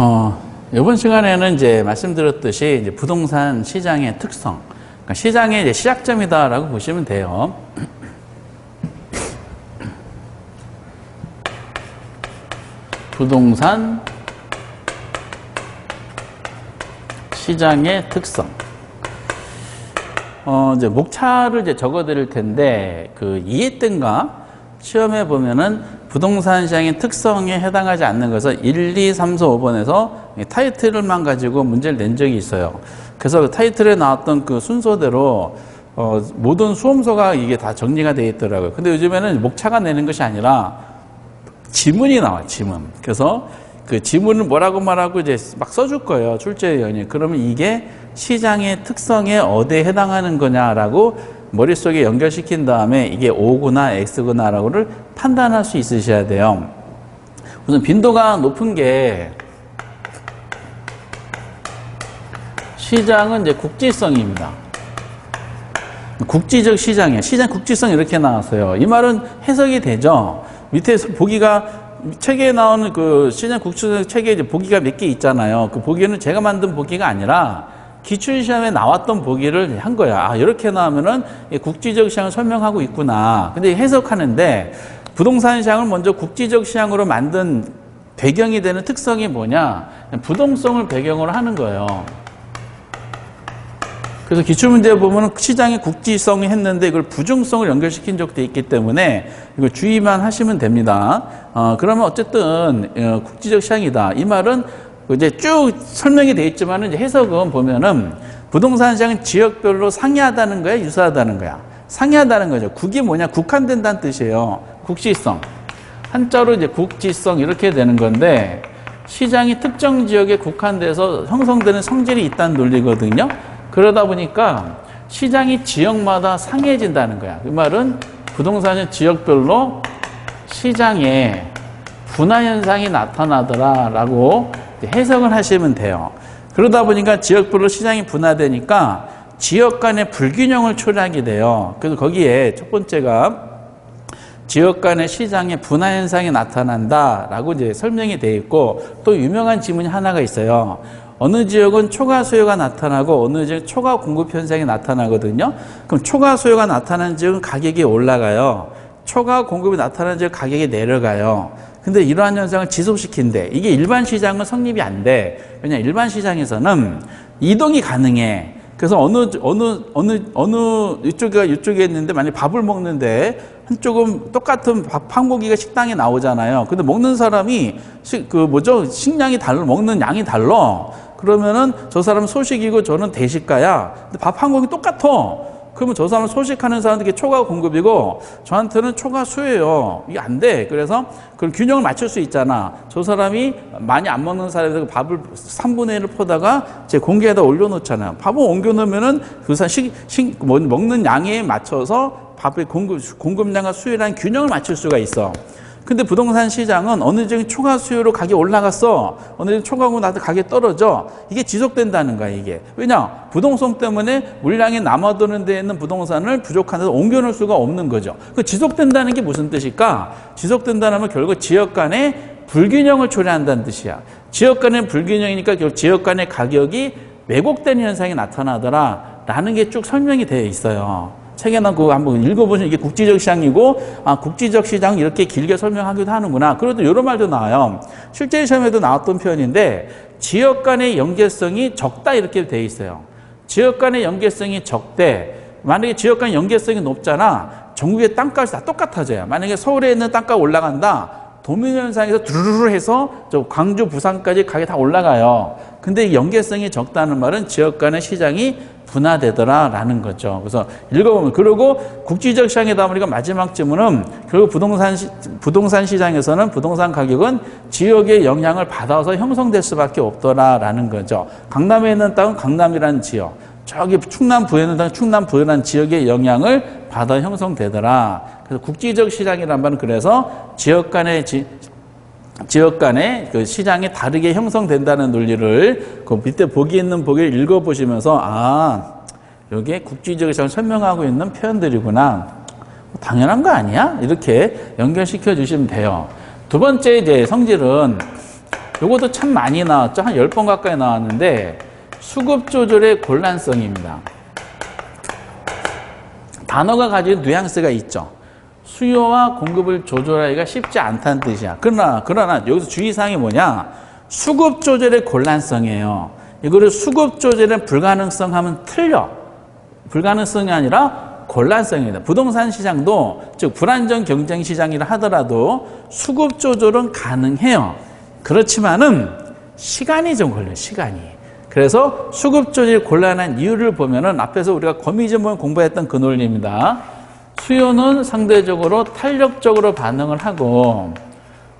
어, 이번 시간에는 이제 말씀드렸듯이 이제 부동산 시장의 특성, 그러니까 시장의 이제 시작점이다라고 보시면 돼요. 부동산 시장의 특성. 어, 이제 목차를 이제 적어 드릴 텐데, 그 이해된가? 시험에 보면은 부동산 시장의 특성에 해당하지 않는 것을 1, 2, 3, 4, 5번에서 타이틀만 가지고 문제를 낸 적이 있어요. 그래서 그 타이틀에 나왔던 그 순서대로 어, 모든 수험서가 이게 다 정리가 되어 있더라고요. 근데 요즘에는 목차가 내는 것이 아니라 지문이 나와, 지문. 그래서 그 지문을 뭐라고 말하고 이제 막 써줄 거예요. 출제위원이. 그러면 이게 시장의 특성에 어디에 해당하는 거냐라고 머릿속에 연결시킨 다음에 이게 O구나 X구나라고를 판단할 수 있으셔야 돼요. 우선 빈도가 높은 게 시장은 이제 국지성입니다. 국지적 시장이에요. 시장 국지성 이렇게 나왔어요. 이 말은 해석이 되죠. 밑에서 보기가 책에 나오는 그 시장 국지성 책에 이제 보기가 몇 개 있잖아요. 그 보기는 제가 만든 보기가 아니라 기출 시험에 나왔던 보기를 한 거야. 아, 이렇게 나오면은 국지적 시장을 설명하고 있구나. 근데 해석하는데 부동산 시장을 먼저 국지적 시장으로 만든 배경이 되는 특성이 뭐냐? 부동성을 배경으로 하는 거예요. 그래서 기출문제 보면은 시장의 국지성이 했는데 이걸 부중성을 연결시킨 적도 있기 때문에 이걸 주의만 하시면 됩니다. 어, 그러면 어쨌든 어, 국지적 시장이다. 이 말은 이제 쭉 설명이 되어 있지만 이제 해석은 보면은 부동산 시장은 지역별로 상이하다는 거야, 유사하다는 거야. 상이하다는 거죠. 국이 뭐냐? 국한된다는 뜻이에요. 국지성. 한자로 이제 국지성 이렇게 되는 건데 시장이 특정 지역에 국한돼서 형성되는 성질이 있다는 논리거든요. 그러다 보니까 시장이 지역마다 상해진다는 거야. 그 말은 부동산은 지역별로 시장에 분화 현상이 나타나더라라고 해석을 하시면 돼요. 그러다 보니까 지역별로 시장이 분화되니까 지역 간의 불균형을 초래하게 돼요. 그래서 거기에 첫 번째가 지역 간의 시장의 분화 현상이 나타난다라고 이제 설명이 되어 있고 또 유명한 지문이 하나가 있어요. 어느 지역은 초과 수요가 나타나고 어느 지역은 초과 공급 현상이 나타나거든요. 그럼 초과 수요가 나타난 지역은 가격이 올라가요. 초과 공급이 나타나는 지역 가격이 내려가요. 근데 이러한 현상을 지속시킨대. 이게 일반 시장은 성립이 안 돼. 왜냐 일반 시장에서는 이동이 가능해. 그래서 어느 어느 어느 어느 이쪽에 이쪽에 있는데 만약 밥을 먹는데 한쪽은 똑같은 밥 한 고기가 식당에 나오잖아요. 근데 먹는 사람이 식, 그 뭐죠 식량이 달라 먹는 양이 달라. 그러면은 저 사람은 소식이고 저는 대식가야. 근데 밥 한 고기 똑같아. 그러면 저 사람은 소식하는 사람들에게 초과 공급이고 저한테는 초과 수요예요. 이게 안 돼. 그래서 그 균형을 맞출 수 있잖아. 저 사람이 많이 안 먹는 사람에서 밥을 3분의 1을 퍼다가 제 공기에다 올려놓잖아요. 밥을 옮겨놓으면은 그 사람 식, 식, 뭐 먹는 양에 맞춰서 밥의 공급, 공급량과 수요량 균형을 맞출 수가 있어. 근데 부동산 시장은 어느 정도 초과 수요로 가격이 올라갔어. 어느 정도 초과하고 나도 가격이 떨어져. 이게 지속된다는 거야, 이게. 왜냐? 부동성 때문에 물량이 남아도는 데 있는 부동산을 부족한 데서 옮겨놓을 수가 없는 거죠. 그 지속된다는 게 무슨 뜻일까? 지속된다는 건 결국 지역 간의 불균형을 초래한다는 뜻이야. 지역 간의 불균형이니까 결국 지역 간의 가격이 왜곡되는 현상이 나타나더라. 라는 게 쭉 설명이 되어 있어요. 책에 난 그거 한번 읽어보시면 이게 국지적 시장이고, 아, 국지적 시장 이렇게 길게 설명하기도 하는구나. 그래도 이런 말도 나와요. 실제 시험에도 나왔던 표현인데, 지역 간의 연계성이 적다 이렇게 돼 있어요. 지역 간의 연계성이 적대. 만약에 지역 간의 연계성이 높잖아. 전국의 땅값이 다 똑같아져요. 만약에 서울에 있는 땅값 올라간다. 도민현상에서 두루루루 해서 저 광주, 부산까지 가게 다 올라가요. 근데 연계성이 적다는 말은 지역 간의 시장이 분화되더라라는 거죠. 그래서 읽어보면 그리고 국지적 시장이다 보니까 마지막 질문은 결국 부동산 시, 부동산 시장에서는 부동산 가격은 지역의 영향을 받아서 형성될 수밖에 없더라라는 거죠. 강남에 있는 땅은 강남이라는 지역, 저기 충남 부에 있는 땅은 충남부라는 지역의 영향을 받아 형성되더라. 그래서 국지적 시장이란 말은 그래서 지역 간의 지, 지역 간의 그 시장이 다르게 형성된다는 논리를 그 밑에 보기 있는 보기를 읽어보시면서 아, 이게 국지적 시장을 설명하고 있는 표현들이구나. 당연한 거 아니야? 이렇게 연결시켜 주시면 돼요. 두 번째 이제 성질은 요것도 참 많이 나왔죠. 한 10번 가까이 나왔는데 수급 조절의 곤란성입니다. 단어가 가진 뉘앙스가 있죠. 수요와 공급을 조절하기가 쉽지 않다는 뜻이야. 그러나, 그러나 여기서 주의사항이 뭐냐? 수급 조절의 곤란성이에요. 이거를 수급 조절의 불가능성 하면 틀려. 불가능성이 아니라 곤란성입니다. 부동산 시장도, 즉, 불안정 경쟁 시장이라 하더라도 수급 조절은 가능해요. 그렇지만은 시간이 좀 걸려요, 시간이. 그래서 수급 조절이 곤란한 이유를 보면은 앞에서 우리가 거미지문 공부했던 그 논리입니다. 수요는 상대적으로 탄력적으로 반응을 하고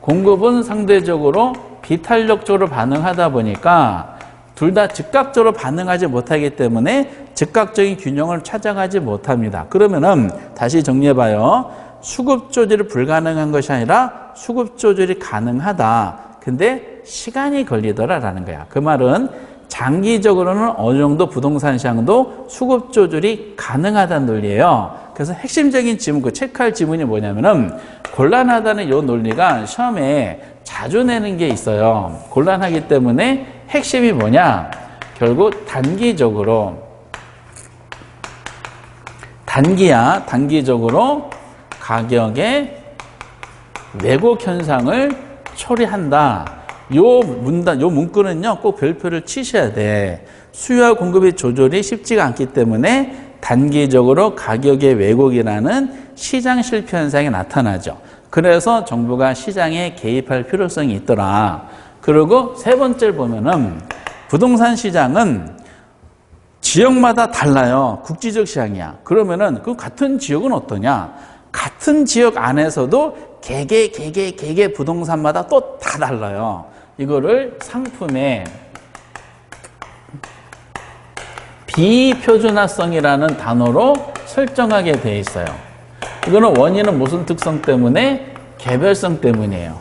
공급은 상대적으로 비탄력적으로 반응하다 보니까 둘 다 즉각적으로 반응하지 못하기 때문에 즉각적인 균형을 찾아가지 못합니다. 그러면은 다시 정리해 봐요. 수급 조절이 불가능한 것이 아니라 수급 조절이 가능하다. 근데 시간이 걸리더라라는 거야. 그 말은 장기적으로는 어느 정도 부동산 시장도 수급 조절이 가능하다는 논리예요. 그래서 핵심적인 지문, 그 체크할 지문이 뭐냐면은 곤란하다는 이 논리가 시험에 자주 내는 게 있어요. 곤란하기 때문에 핵심이 뭐냐? 결국 단기적으로 단기야 단기적으로 가격의 왜곡 현상을 처리한다. 요 문단, 요 문구는요, 꼭 별표를 치셔야 돼. 수요와 공급의 조절이 쉽지가 않기 때문에 단기적으로 가격의 왜곡이라는 시장 실패 현상이 나타나죠. 그래서 정부가 시장에 개입할 필요성이 있더라. 그리고 세 번째를 보면은 부동산 시장은 지역마다 달라요. 국지적 시장이야. 그러면은 그 같은 지역은 어떠냐? 같은 지역 안에서도 개개, 개개, 개개 부동산마다 또 다 달라요. 이거를 상품의 비표준화성이라는 단어로 설정하게 돼 있어요. 이거는 원인은 무슨 특성 때문에? 개별성 때문이에요.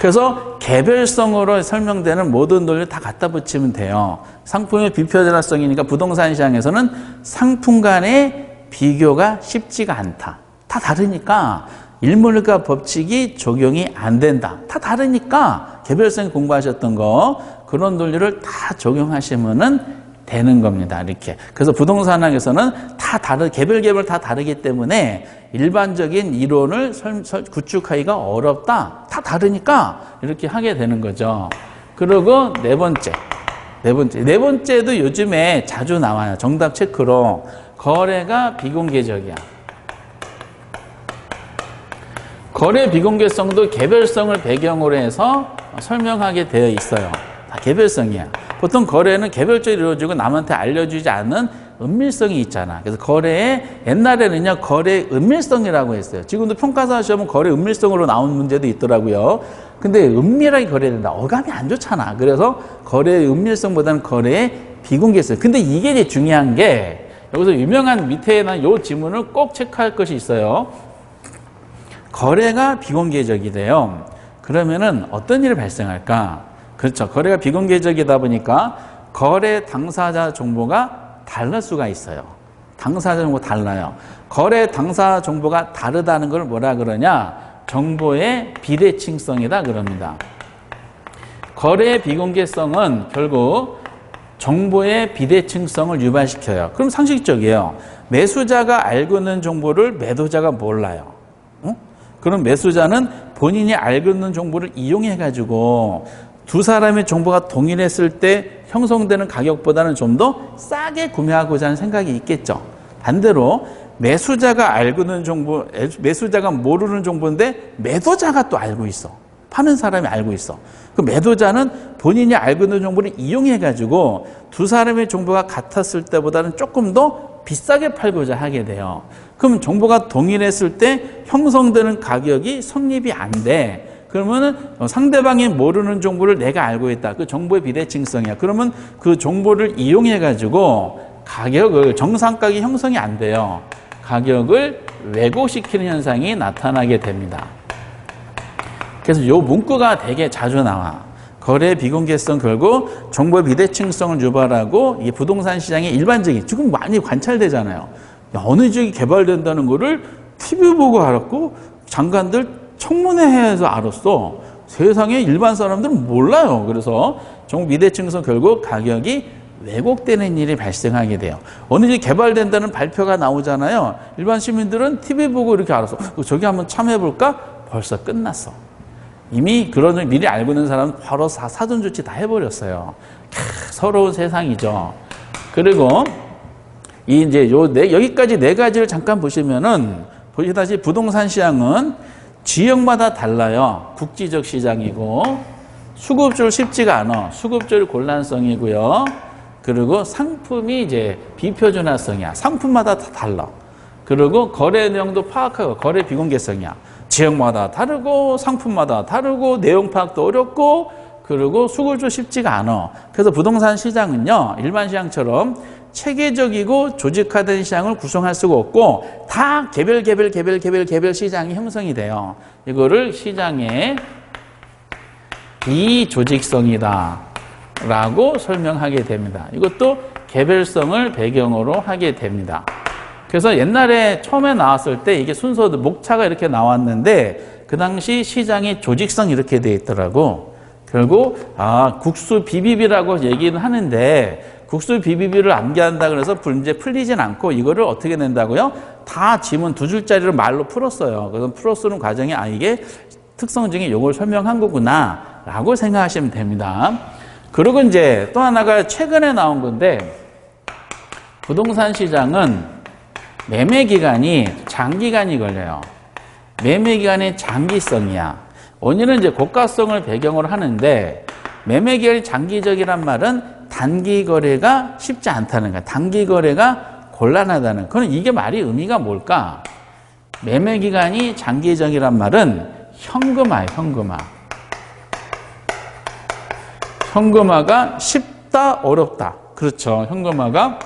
그래서 개별성으로 설명되는 모든 논리를 다 갖다 붙이면 돼요. 상품의 비표준화성이니까 부동산 시장에서는 상품 간의 비교가 쉽지가 않다. 다 다르니까 일몰가 법칙이 적용이 안 된다. 다 다르니까 개별성 공부하셨던 거 그런 논리를 다 적용하시면은 되는 겁니다. 이렇게. 그래서 부동산학에서는 다 다르, 개별 개별 다 다르기 때문에 일반적인 이론을 설, 설, 구축하기가 어렵다. 다 다르니까 이렇게 하게 되는 거죠. 그리고 네 번째. 네 번째. 네 번째도 요즘에 자주 나와요. 정답 체크로. 거래가 비공개적이야. 거래 비공개성도 개별성을 배경으로 해서 설명하게 되어 있어요. 다 개별성이야. 보통 거래는 개별적으로 이루어지고 남한테 알려주지 않는 은밀성이 있잖아. 그래서 거래에 옛날에는요 거래 은밀성이라고 했어요. 지금도 평가사 시험은 거래 은밀성으로 나온 문제도 있더라고요. 근데 은밀하게 거래된다. 어감이 안 좋잖아. 그래서 거래의 은밀성보다는 거래의 비공개성. 근데 이게 이제 중요한 게 여기서 유명한 밑에는 요 지문을 꼭 체크할 것이 있어요. 거래가 비공개적이래요. 그러면은 어떤 일이 발생할까? 그렇죠. 거래가 비공개적이다 보니까 거래 당사자 정보가 다를 수가 있어요. 당사자 정보 달라요. 거래 당사 정보가 다르다는 걸 뭐라 그러냐? 정보의 비대칭성이다 그럽니다. 거래의 비공개성은 결국 정보의 비대칭성을 유발시켜요. 그럼 상식적이에요. 매수자가 알고 있는 정보를 매도자가 몰라요. 어? 그럼 매수자는 본인이 알고 있는 정보를 이용해 가지고 두 사람의 정보가 동일했을 때 형성되는 가격보다는 좀 더 싸게 구매하고자 하는 생각이 있겠죠. 반대로 매수자가 알고 있는 정보, 매수자가 모르는 정보인데 매도자가 또 알고 있어. 파는 사람이 알고 있어. 그 매도자는 본인이 알고 있는 정보를 이용해 가지고 두 사람의 정보가 같았을 때보다는 조금 더 비싸게 팔고자 하게 돼요. 그럼 정보가 동일했을 때 형성되는 가격이 성립이 안 돼. 그러면은 상대방이 모르는 정보를 내가 알고 있다. 그 정보의 비대칭성이야. 그러면 그 정보를 이용해 가지고 가격을 정상가격이 형성이 안 돼요. 가격을 왜곡시키는 현상이 나타나게 됩니다. 그래서 이 문구가 되게 자주 나와. 거래 비공개성 결국 정보의 비대칭성을 유발하고 이 부동산 시장의 일반적인 지금 많이 관찰되잖아요. 어느 지역이 개발된다는 거를 TV 보고 알았고 장관들 청문회에서 알았어. 세상에 일반 사람들은 몰라요. 그래서 종미대층에서 결국 가격이 왜곡되는 일이 발생하게 돼요. 어느 집 개발된다는 발표가 나오잖아요. 일반 시민들은 TV 보고 이렇게 알아서 어, 저기 한번 참여해볼까? 벌써 끝났어. 이미 그런 걸 미리 알고 있는 사람은 바로 사, 사전 조치 다 해버렸어요. 캬, 서러운 세상이죠. 그리고 이 이제 요 네, 여기까지 네 가지를 잠깐 보시면은 보시다시피 부동산 시장은 지역마다 달라요. 국지적 시장이고 수급줄 쉽지가 않아. 수급줄 곤란성이고요. 그리고 상품이 이제 비표준화성이야. 상품마다 다 달라. 그리고 거래 내용도 파악하고 거래 비공개성이야. 지역마다 다르고 상품마다 다르고 내용 파악도 어렵고 그리고 수급줄 쉽지가 않아. 그래서 부동산 시장은요. 일반 시장처럼 체계적이고 조직화된 시장을 구성할 수가 없고 다 개별 개별 개별 개별 개별 시장이 형성이 돼요. 이거를 시장의 비조직성이다 라고 설명하게 됩니다. 이것도 개별성을 배경으로 하게 됩니다. 그래서 옛날에 처음에 나왔을 때 이게 순서 목차가 이렇게 나왔는데 그 당시 시장의 조직성 이렇게 돼 있더라고. 결국 아 국수 비비비라고 얘기는 하는데 국수 비비비를 암기한다 그래서 문제 풀리진 않고 이거를 어떻게 낸다고요? 다 지문 두 줄짜리로 말로 풀었어요. 그래서 풀어 쓰는 과정이 아 이게 특성 중에 이걸 설명한 거구나 라고 생각하시면 됩니다. 그리고 이제 또 하나가 최근에 나온 건데 부동산 시장은 매매 기간이 장기간이 걸려요. 매매 기간이 장기성이야. 원인은 이제 고가성을 배경으로 하는데 매매 기간이 장기적이란 말은 단기 거래가 쉽지 않다는 거야. 단기 거래가 곤란하다는. 그럼 이게 말이 의미가 뭘까? 매매 기간이 장기적이란 말은 현금화, 현금화. 현금화가 쉽다, 어렵다. 그렇죠. 현금화가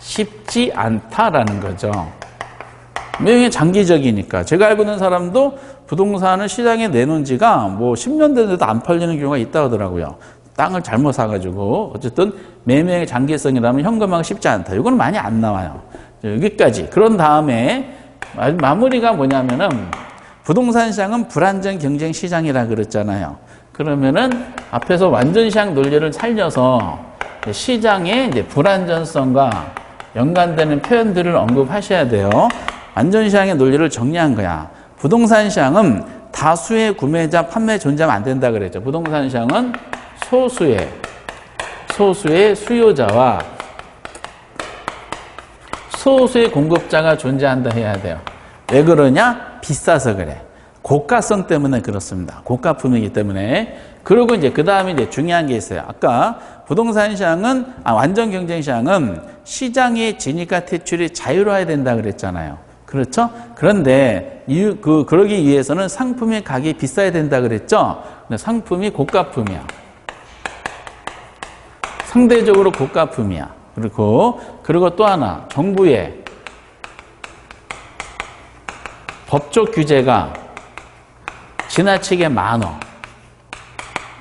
쉽지 않다라는 거죠. 매매 장기적이니까. 제가 알고 있는 사람도 부동산을 시장에 내놓은 지가 뭐 10년 됐는데도 안 팔리는 경우가 있다 하더라고요. 땅을 잘못 사가지고 어쨌든 매매의 장기성이라면 현금화가 쉽지 않다. 이거는 많이 안 나와요. 여기까지. 그런 다음에 마무리가 뭐냐면은 부동산 시장은 불안정 경쟁 시장이라 그랬잖아요. 그러면은 앞에서 완전 시장 논리를 살려서 시장의 이제 불안전성과 연관되는 표현들을 언급하셔야 돼요. 완전 시장의 논리를 정리한 거야. 부동산 시장은 다수의 구매자, 판매 존재하면 안 된다 그랬죠. 부동산 시장은 소수의 소수의 수요자와 소수의 공급자가 존재한다 해야 돼요. 왜 그러냐? 비싸서 그래. 고가성 때문에 그렇습니다. 고가품이기 때문에. 그리고 이제 그 다음에 이제 중요한 게 있어요. 아까 부동산 시장은, 아, 완전 경쟁 시장은 시장의 진입과 퇴출이 자유로워야 된다 그랬잖아요. 그렇죠? 그런데 이유, 그, 그러기 위해서는 상품의 가격이 비싸야 된다 그랬죠? 근데 상품이 고가품이야. 상대적으로 고가품이야. 그리고, 그리고 또 하나, 정부의 법적 규제가 지나치게 많어.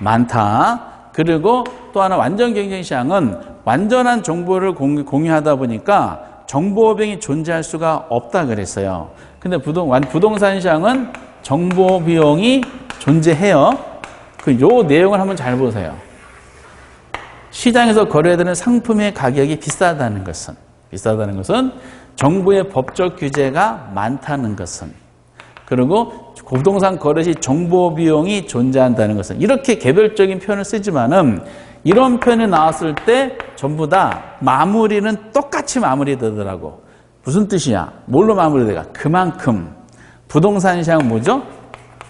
많다. 그리고 또 하나 완전 경쟁 시장은 완전한 정보를 공유하다 보니까 정보 비용이 존재할 수가 없다 그랬어요. 근데 부동, 부동산 시장은 정보 비용이 존재해요. 그 요 내용을 한번 잘 보세요. 시장에서 거래되는 상품의 가격이 비싸다는 것은 비싸다는 것은 정부의 법적 규제가 많다는 것은 그리고 부동산 거래 시 정보 비용이 존재한다는 것은 이렇게 개별적인 표현을 쓰지만은 이런 표현이 나왔을 때 전부 다 마무리는 똑같이 마무리되더라고. 무슨 뜻이야? 뭘로 마무리돼가? 그만큼 부동산 시장은 뭐죠?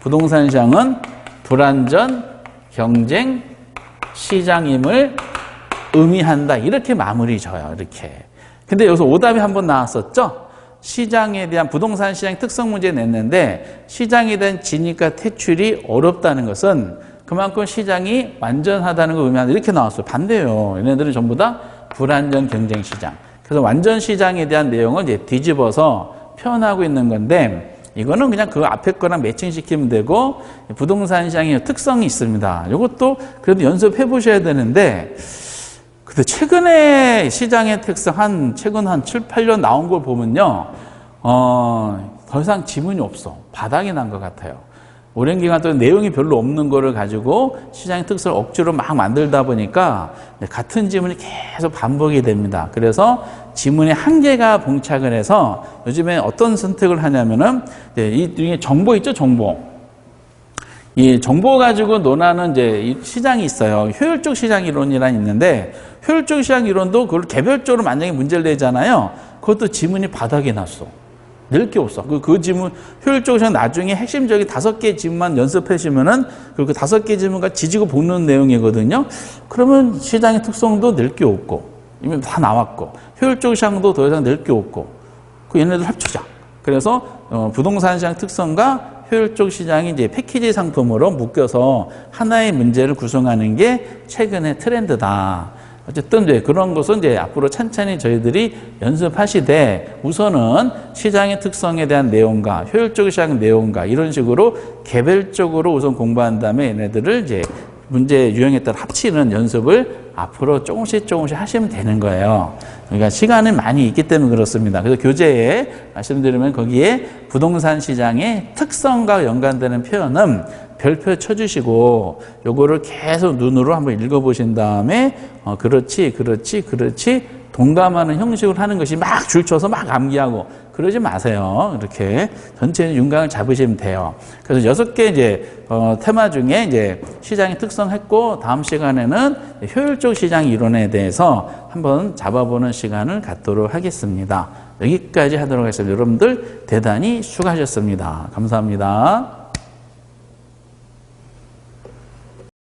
부동산 시장은 불안전 경쟁 시장임을 의미한다. 이렇게 마무리 져요. 이렇게. 근데 여기서 오답이 한 번 나왔었죠? 시장에 대한 부동산 시장 특성 문제 냈는데 시장에 대한 진입과 퇴출이 어렵다는 것은 그만큼 시장이 완전하다는 걸 의미한다. 이렇게 나왔어요. 반대요. 얘네들은 전부 다 불안전 경쟁 시장. 그래서 완전 시장에 대한 내용을 이제 뒤집어서 표현하고 있는 건데 이거는 그냥 그 앞에 거랑 매칭시키면 되고 부동산 시장의 특성이 있습니다. 이것도 그래도 연습해 보셔야 되는데 근데 최근에 시장의 특성 한 최근 한 7, 8년 나온 걸 보면요. 어, 더 이상 지문이 없어. 바닥이 난 것 같아요. 오랜 기간 동안 내용이 별로 없는 거를 가지고 시장의 특성을 억지로 막 만들다 보니까 같은 지문이 계속 반복이 됩니다. 그래서 지문에 한계가 봉착을 해서 요즘에 어떤 선택을 하냐면은 이 중에 정보 있죠, 정보. 이 정보 가지고 논하는 이제 이 시장이 있어요. 효율적 시장 이론이란 있는데 효율적 시장 이론도 그걸 개별적으로 만약에 문제를 내잖아요. 그것도 지문이 바닥에 났어. 낼게 없어. 그, 그 지문, 효율적 시장 나중에 핵심적인 다섯 개 지문만 연습하시면은 그 다섯 개 지문과 지지고 볶는 내용이거든요. 그러면 시장의 특성도 낼게 없고, 이미 다 나왔고, 효율적 시장도 더 이상 낼 게 없고, 그 얘네들 합치자. 그래서 어, 부동산 시장 특성과 효율적 시장이 이제 패키지 상품으로 묶여서 하나의 문제를 구성하는 게 최근의 트렌드다. 어쨌든 이제 그런 것은 이제 앞으로 찬찬히 저희들이 연습하시되 우선은 시장의 특성에 대한 내용과 효율적 시장 내용과 이런 식으로 개별적으로 우선 공부한 다음에 얘네들을 이제 문제 유형에 따라 합치는 연습을 앞으로 조금씩 조금씩 하시면 되는 거예요. 그러니까 시간은 많이 있기 때문에 그렇습니다. 그래서 교재에 말씀드리면 거기에 부동산 시장의 특성과 연관되는 표현은 별표 쳐주시고 요거를 계속 눈으로 한번 읽어보신 다음에 어, 그렇지 그렇지 그렇지 동감하는 형식으로 하는 것이 막 줄쳐서 막 암기하고 그러지 마세요. 이렇게 전체 윤곽을 잡으시면 돼요. 그래서 여섯 개 이제 어, 테마 중에 이제 시장의 특성했고 다음 시간에는 효율적 시장 이론에 대해서 한번 잡아보는 시간을 갖도록 하겠습니다. 여기까지 하도록 하겠습니다. 여러분들 대단히 수고하셨습니다. 감사합니다.